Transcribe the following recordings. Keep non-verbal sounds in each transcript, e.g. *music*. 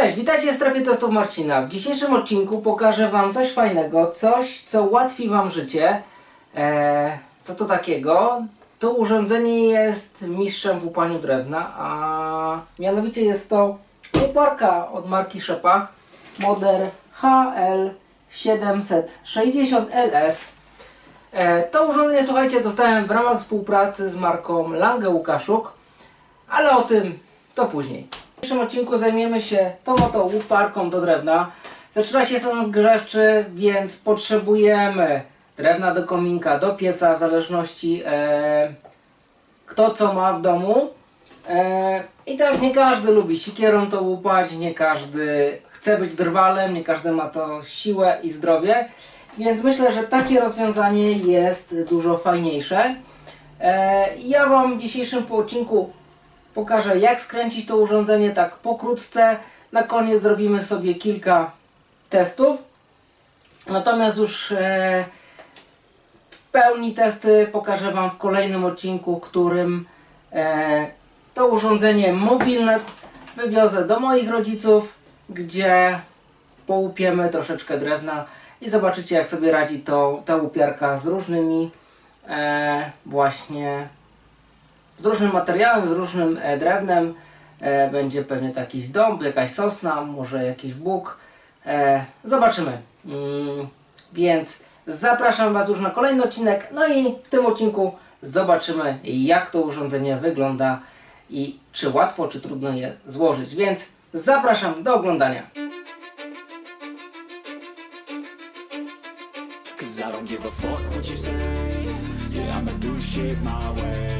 Cześć, witajcie w strefie testów Marcina. W dzisiejszym odcinku pokażę Wam coś fajnego, coś co ułatwi Wam życie. Eee, co to takiego? To urządzenie jest mistrzem w łupaniu drewna, a mianowicie jest to łuparka od marki Szepach, model HL760LS. E, to urządzenie, słuchajcie, dostałem w ramach współpracy z marką Lange Łukaszuk, ale o tym to później. W dzisiejszym odcinku zajmiemy się tą oto łuparką do drewna. Zaczyna się sezon grzewczy, więc potrzebujemy drewna do kominka, do pieca, w zależności e, kto co ma w domu. E, I tak nie każdy lubi sikierą to łupać, nie każdy chce być drwalem, nie każdy ma to siłę i zdrowie. Więc myślę, że takie rozwiązanie jest dużo fajniejsze. E, ja Wam w dzisiejszym odcinku pokażę jak skręcić to urządzenie tak pokrótce. Na koniec zrobimy sobie kilka testów. Natomiast już e, w pełni testy pokażę Wam w kolejnym odcinku, którym e, to urządzenie mobilne wywiozę do moich rodziców, gdzie połupiemy troszeczkę drewna i zobaczycie jak sobie radzi to, ta łupiarka z różnymi e, właśnie z różnym materiałem, z różnym e, drewnem. E, będzie pewnie jakiś dąb, jakaś sosna, może jakiś bóg. E, zobaczymy. Mm, więc zapraszam Was już na kolejny odcinek. No i w tym odcinku zobaczymy, jak to urządzenie wygląda i czy łatwo, czy trudno je złożyć. Więc zapraszam do oglądania. Cause I don't give a fuck what you say Yeah, I'ma do shit my way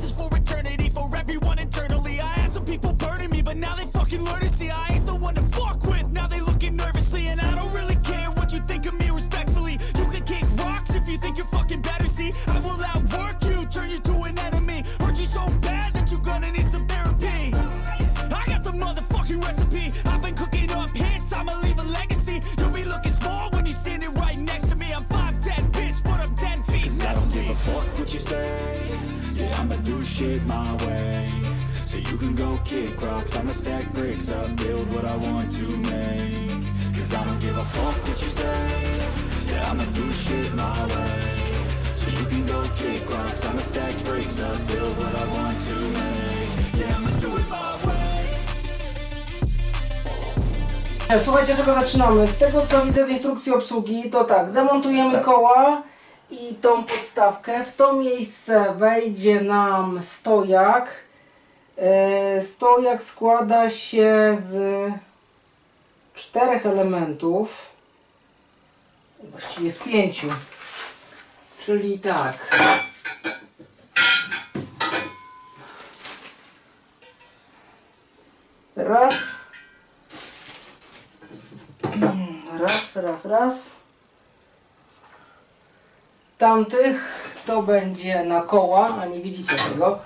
can go kick rocks. I'ma stack bricks up, build what I want to make. Cause I don't give a fuck what you say. Yeah, I'ma do shit my way. So you can go kick rocks. I'ma stack bricks up, build what I want to make. Yeah, I'ma do it my way. E, Słuchajcie, czego zaczynamy? Z tego co widzę w instrukcji obsługi, to tak, demontujemy koła i tą podstawkę. W to miejsce wejdzie nam stojak. E, Stojak składa się z czterech elementów. Właściwie z pięciu. Czyli tak. Raz. Raz, raz, raz. Tamtych to będzie na koła, a nie widzicie tego.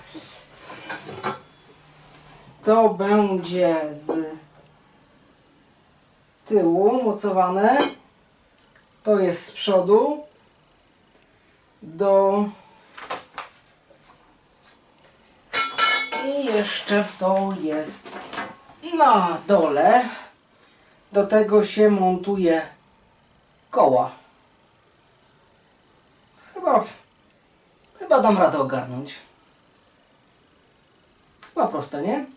To będzie z tyłu mocowane. To jest z przodu. Do i jeszcze to jest na dole. Do tego się montuje koła. Chyba, chyba dam radę ogarnąć. Chyba proste, nie?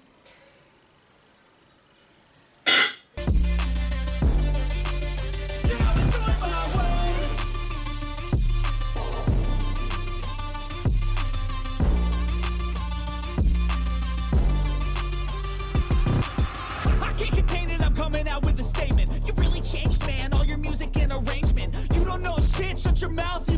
Your mouth, you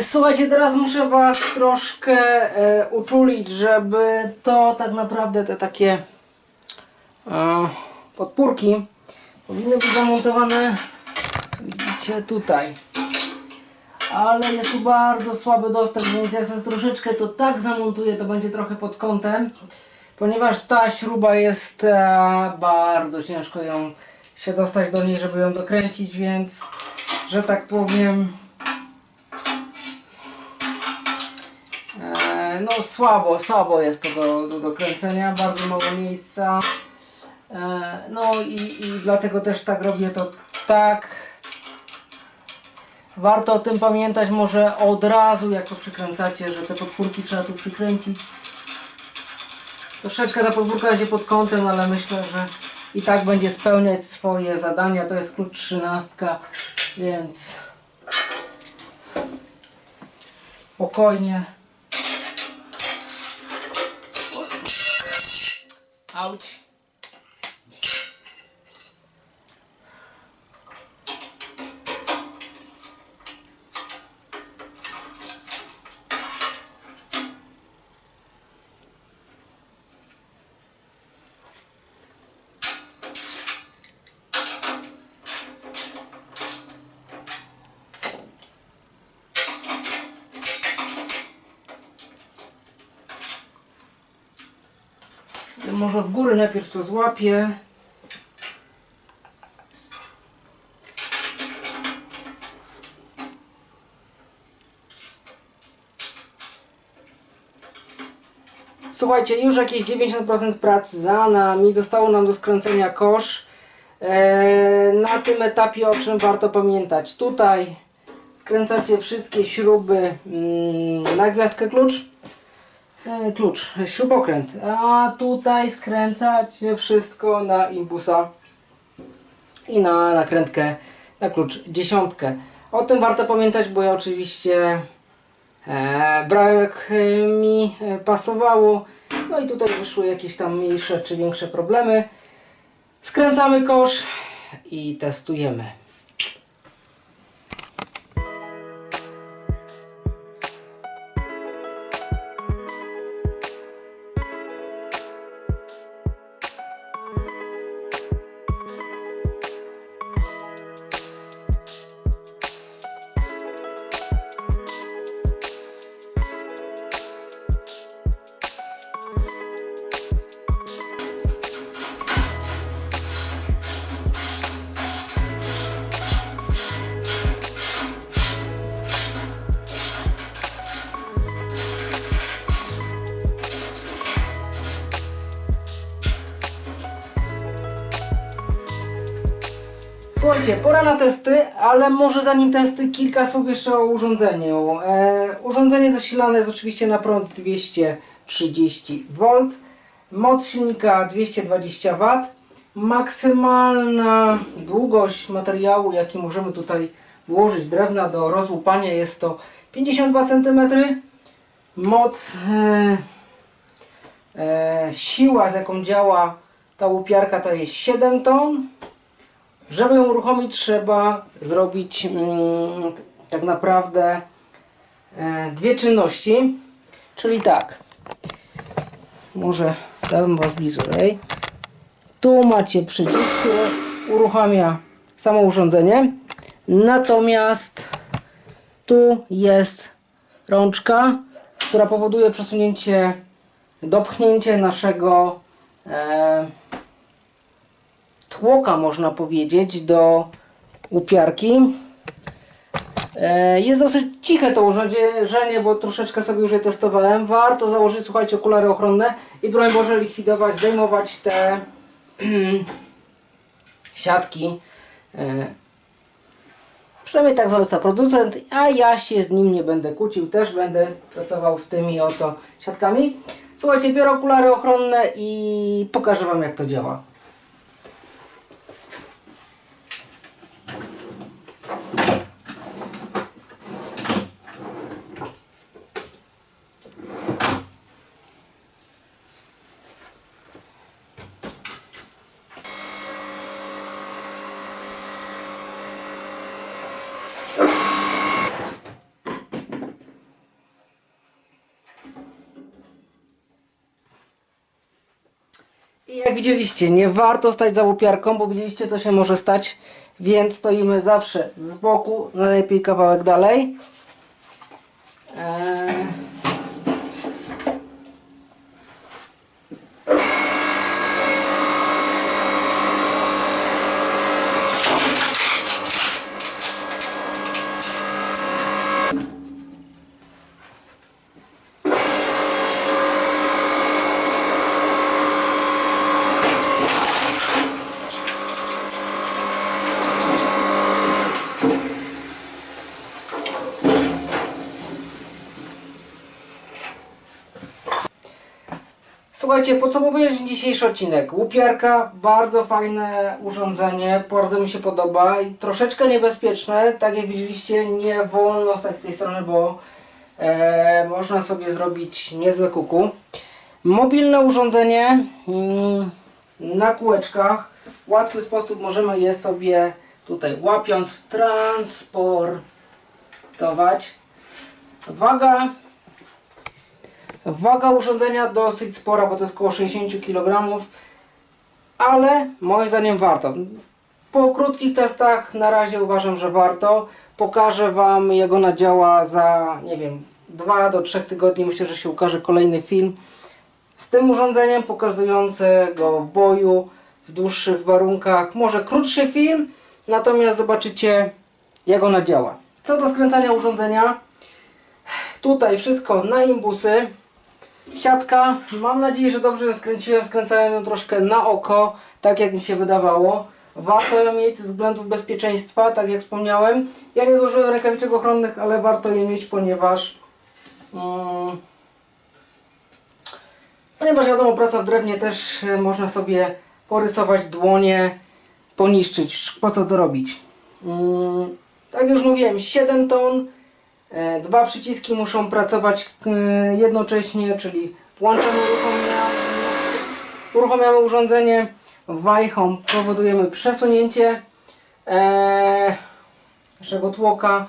Słuchajcie, teraz muszę Was troszkę e, uczulić, żeby to tak naprawdę te takie e, podpórki powinny być zamontowane, widzicie, tutaj. Ale jest tu bardzo słaby dostęp, więc ja sobie troszeczkę to tak zamontuję, to będzie trochę pod kątem, ponieważ ta śruba jest e, bardzo ciężko ją się dostać do niej, żeby ją dokręcić, więc że tak powiem E, no słabo, słabo jest to do, do, do kręcenia, bardzo mało miejsca. E, no i, i dlatego też tak robię to tak. Warto o tym pamiętać może od razu jak to przykręcacie, że te podpórki trzeba tu przykręcić. Troszeczkę ta podpórka będzie pod kątem, ale myślę, że i tak będzie spełniać swoje zadania. To jest klucz 13, więc spokojnie. Auć. Może od góry najpierw to złapię. Słuchajcie, już jakieś 90% pracy za nami. Zostało nam do skręcenia kosz. Eee, na tym etapie o czym warto pamiętać. Tutaj wkręcacie wszystkie śruby mm, na gwiazdkę klucz. E, klucz, śrubokręt. A tutaj skręcacie wszystko na impusa i na nakrętkę na klucz dziesiątkę. O tym warto pamiętać, bo ja oczywiście e, brałem jak e, mi e, pasowało No i tutaj wyszły jakieś tam mniejsze czy większe problemy. Skręcamy kosz i testujemy. Na testy, ale może zanim testy kilka słów jeszcze o urządzeniu. E, urządzenie zasilane jest oczywiście na prąd 230 V, moc silnika 220 W, maksymalna długość materiału jaki możemy tutaj włożyć drewna do rozłupania jest to 52 cm, moc e, e, siła z jaką działa ta łupiarka to jest 7 ton. Żeby ją uruchomić, trzeba zrobić mm, tak naprawdę e, dwie czynności. Czyli tak. Może dam Was bliżej. Tu macie przycisk, który uruchamia samo urządzenie. Natomiast tu jest rączka, która powoduje przesunięcie, dopchnięcie naszego e, tłoka, można powiedzieć, do upiarki. E, Jest dosyć ciche to urządzenie, bo troszeczkę sobie już je testowałem. Warto założyć, słuchajcie, okulary ochronne i broń Boże likwidować, zdejmować te *clears throat* siatki. E, Przynajmniej tak zaleca producent, a ja się z nim nie będę kłócił, też będę pracował z tymi oto siatkami. Słuchajcie, biorę okulary ochronne i pokażę Wam jak to działa. I jak widzieliście, nie warto stać za łupiarką, bo widzieliście co się może stać, więc stoimy zawsze z boku, najlepiej kawałek dalej. Eee... Słuchajcie, podsumowując dzisiejszy odcinek. Łupiarka, bardzo fajne urządzenie, bardzo mi się podoba i troszeczkę niebezpieczne. Tak jak widzieliście, nie wolno stać z tej strony, bo e, można sobie zrobić niezłe kuku. Mobilne urządzenie mm, na kółeczkach. W łatwy sposób możemy je sobie tutaj łapiąc transportować. Waga Waga urządzenia dosyć spora, bo to jest około 60 kg, ale moim zdaniem warto. Po krótkich testach na razie uważam, że warto. Pokażę Wam jak ona działa za, nie wiem, 2 do 3 tygodni. Myślę, że się ukaże kolejny film z tym urządzeniem pokazujący go w boju, w dłuższych warunkach. Może krótszy film, natomiast zobaczycie jak ona działa. Co do skręcania urządzenia, tutaj wszystko na imbusy. Siatka, mam nadzieję, że dobrze skręciłem, skręcałem ją troszkę na oko, tak jak mi się wydawało. Warto ją mieć ze względów bezpieczeństwa, tak jak wspomniałem. Ja nie złożyłem rękawiczek ochronnych, ale warto je mieć, ponieważ mm, ponieważ wiadomo, praca w drewnie też e, można sobie porysować dłonie, poniszczyć. Po co to robić? Mm, tak jak już mówiłem, 7 ton, Dwa przyciski muszą pracować e, jednocześnie, czyli włączamy, uruchamiamy, uruchamiamy urządzenie wajchą, powodujemy przesunięcie e, naszego tłoka,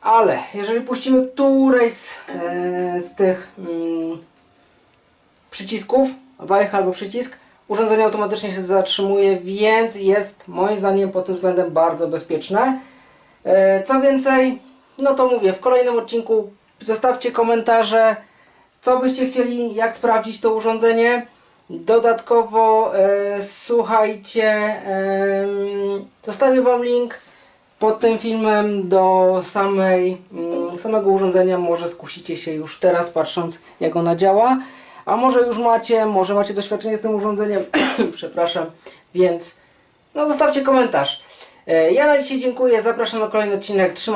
ale jeżeli puścimy któreś z, e, z tych mm, przycisków, wajcha albo przycisk, urządzenie automatycznie się zatrzymuje, więc jest moim zdaniem pod tym względem bardzo bezpieczne. E, Co więcej, no to mówię, w kolejnym odcinku zostawcie komentarze, co byście chcieli, jak sprawdzić to urządzenie. Dodatkowo e, słuchajcie, em, zostawię Wam link pod tym filmem do samej, mm, samego urządzenia. Może skusicie się już teraz patrząc jak ona działa. A może już macie, może macie doświadczenie z tym urządzeniem, *coughs* przepraszam, więc no zostawcie komentarz. E, Ja na dzisiaj dziękuję, zapraszam na kolejny odcinek, trzymajcie